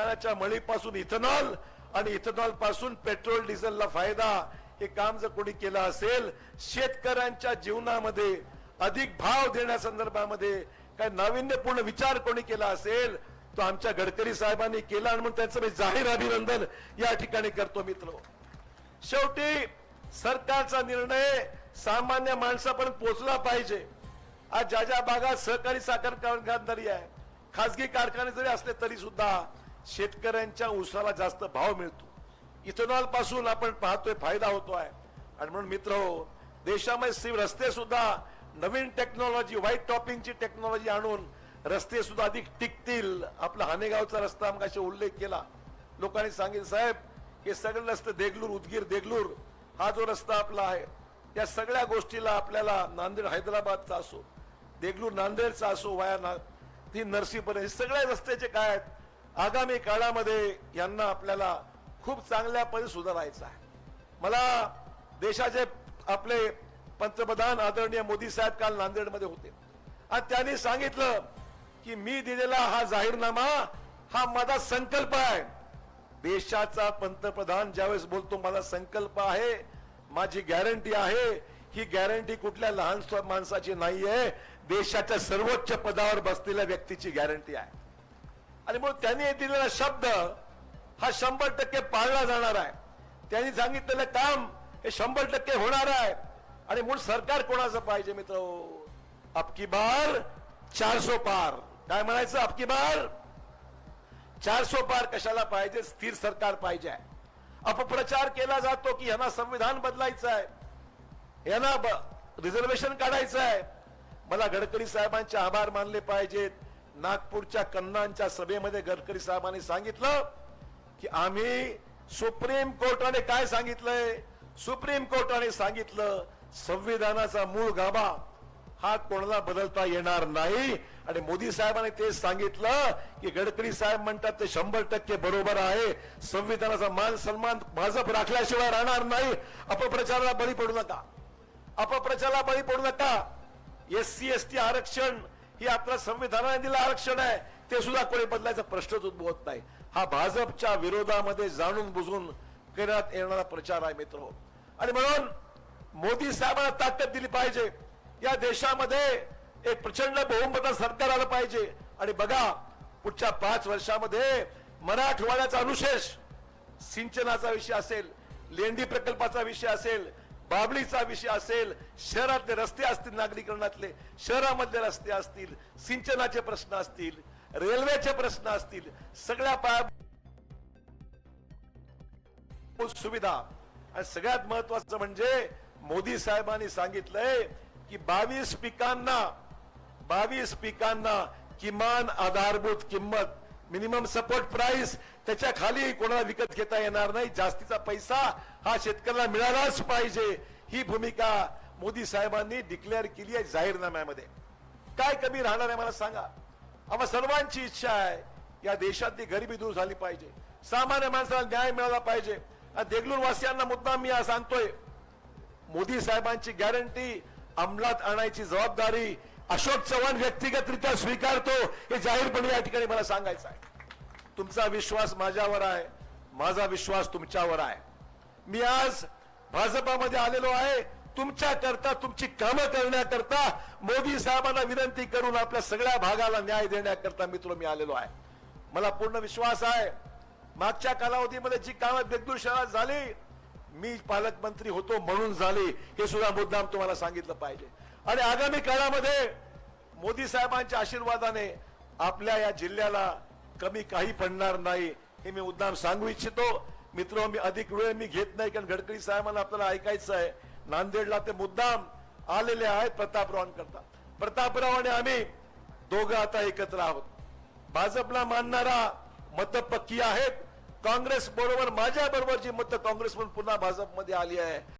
कारखान्याच्या मळीपासून इथेनॉल आणि इथेनॉलपासून पेट्रोल डिझेलला फायदा हे काम जर कोणी केलं असेल शेतकऱ्यांच्या जीवनामध्ये अधिक भाव देण्यासंदर्भामध्ये काय नाविन्यपूर्ण विचार कोणी केला असेल तो आमच्या गडकरी साहेबांनी केला आणि म्हणून त्यांचं मी जाहीर अभिनंदन या ठिकाणी करतो मित्र. शेवटी सरकारचा निर्णय सामान्य माणसापर्यंत पोहोचला पाहिजे. आज ज्या ज्या भागात सहकारी साखर कारखानदारी आहे खासगी कारखाने जरी असले तरी सुद्धा शेतकऱ्यांच्या उसाला जास्त भाव मिळतो. इथेनॉलपासून आपण पाहतोय फायदा होतो आहे. आणि म्हणून मित्र हो, देशामध्ये रस्ते सुद्धा नवीन टेक्नॉलॉजी व्हाईट टॉपिंगची टेक्नॉलॉजी आणून रस्ते सुद्धा अधिक टिकतील. आपला हानेगावचा रस्ता मगाशी उल्लेख केला. लोकांनी सांगितलं साहेब हे सगळे रस्ते देगलूर उदगीर देगलूर हा जो रस्ता आपला आहे या सगळ्या गोष्टीला आपल्याला नांदेड हैदराबादचा असो देगलूर नांदेडचा असो वाया ना ती नरसीपर्यंत हे सगळ्या रस्त्याचे काय आहेत? आगामी काळामध्ये यांना आपल्याला खूप चांगल्या पद्धती सुधारायचं आहे. मला देशाचे आपले पंतप्रधान आदरणीय मोदी साहेब काल नांदेडमध्ये होते. आणि त्यांनी सांगितलं की मी दिलेला हा जाहीरनामा हा माझा संकल्प आहे. देशाचा पंतप्रधान ज्यावेळेस बोलतो माझा संकल्प आहे माझी गॅरंटी आहे ही गॅरंटी कुठल्या लहान माणसाची नाहीये देशाच्या सर्वोच्च पदावर बसलेल्या व्यक्तीची गॅरंटी आहे. आणि म्हणून त्यांनी दिलेला शब्द हा शंभर टक्के पाळला जाणार आहे. त्यांनी सांगितलेलं काम हे शंभर टक्के होणार आहे. आणि म्हणून सरकार कोणाचं पाहिजे मित्र? अबकी बार चारसो पार. काय म्हणायचं? अबकी बार चारसो पार कशाला पाहिजे? स्थिर सरकार पाहिजे. अपप्रचार केला जातो की यांना संविधान बदलायचं आहे. यांना रिझर्वेशन काढायचं आहे. मला गडकरी साहेबांचे आभार मानले पाहिजेत. नागपूरच्या कन्नांच्या सभेमध्ये गडकरी साहेबांनी सांगितलं की आम्ही सुप्रीम कोर्टाने काय सांगितलंय? सुप्रीम कोर्टाने सांगितलं संविधानाचा मूळ गाभा हा कोणाला बदलता येणार नाही. आणि मोदी साहेबांनी तेच सांगितलं की गडकरी साहेब म्हणतात ते शंभर टक्के बरोबर आहे. संविधानाचा मान सन्मान भाजप राखल्याशिवाय राहणार नाही. अपप्रचाराला बळी पडू नका. अपप्रचाराला बळी पडू नका. एस सी एस टी आरक्षण ही आपल्या संविधानाने दिलं आरक्षण आहे. ते सुद्धा कोणी बदलायचा प्रश्नच उद्भवत नाही. हा भाजपच्या विरोधामध्ये जाणून बुजून करण्यात येणारा प्रचार आहे मित्र. आणि म्हणून मोदी साहेबांना ताकद दिली पाहिजे. या देशामध्ये एक प्रचंड बहुमत सरकार आलं पाहिजे. आणि बघा पुढच्या पाच वर्षामध्ये मराठवाड्याचा अनुशेष सिंचनाचा विषय असेल लेंडी प्रकल्पाचा विषय असेल बाबळीचा विषय असेल शहरातले रस्ते असतील नागरीकरणातले शहरामधले रस्ते असतील सिंचनाचे प्रश्न असतील रेल्वेचे प्रश्न असतील सगळ्या पायाभूत सुविधा. आणि सगळ्यात महत्वाचं म्हणजे मोदी साहेबांनी सांगितलंय की बावीस पिकांना बावीस पिकांना किमान आधारभूत किंमत मिनिमम सपोर्ट प्राइस त्याच्याखाली कोणाला विकत घेता येणार नाही. जास्तीचा पैसा हा शेतकऱ्याला मिळालाच पाहिजे. ही भूमिका मोदी साहेबांनी डिक्लेअर केली आहे जाहीरनाम्यामध्ये. काय कमी राहणार आहे मला सांगा. आम्हा सर्वांची इच्छा आहे या देशातली गरिबी दूर झाली पाहिजे. सामान्य माणसाला न्याय मिळाला पाहिजे. देगलूर वासियांना मुद्दा मी सांगतोय मोदी साहेबांची गॅरंटी अंमलात आणायची जबाबदारी अशोक चव्हाण व्यक्तिगतरित्या स्वीकारतो हे जाहीरपणे या ठिकाणी मला सांगायचं आहे. तुमचा विश्वास माझ्यावर आहे माझा विश्वास तुमच्यावर आहे. मी आज भाजपामध्ये आलेलो आहे तुमच्या करता तुमची कामं करण्याकरता मोदी साहेबांना विनंती करून आपल्या सगळ्या भागाला न्याय देण्याकरता मित्र मी आलेलो आहे. मला पूर्ण विश्वास आहे. मागच्या कालावधीमध्ये जी कामं बेगदूर शहरात झाली मी पालकमंत्री होतो म्हणून झाली हे सुद्धा मुद्दाम तुम्हाला सांगितलं पाहिजे. आणि आगामी काळामध्ये मोदी साहेबांच्या आशीर्वादाने आपल्या या जिल्ह्याला कमी काही पडणार नाही हे मी मुद्दाम सांगू इच्छितो. मित्र मी अधिक वेळ मी घेत नाही कारण गडकरी साहेबांना आपल्याला ऐकायचं आहे. नांदेडला ते मुद्दाम आलेले आहेत प्रतापरावां करता. प्रतापराव आणि आम्ही दोघं आता एकत्र आहोत. भाजपला मानणारा मत पक्की आहेत. काँग्रेस बरोबर माझ्या बरोबर जी मतं काँग्रेस म्हणून पुन्हा भाजपमध्ये आली आहे.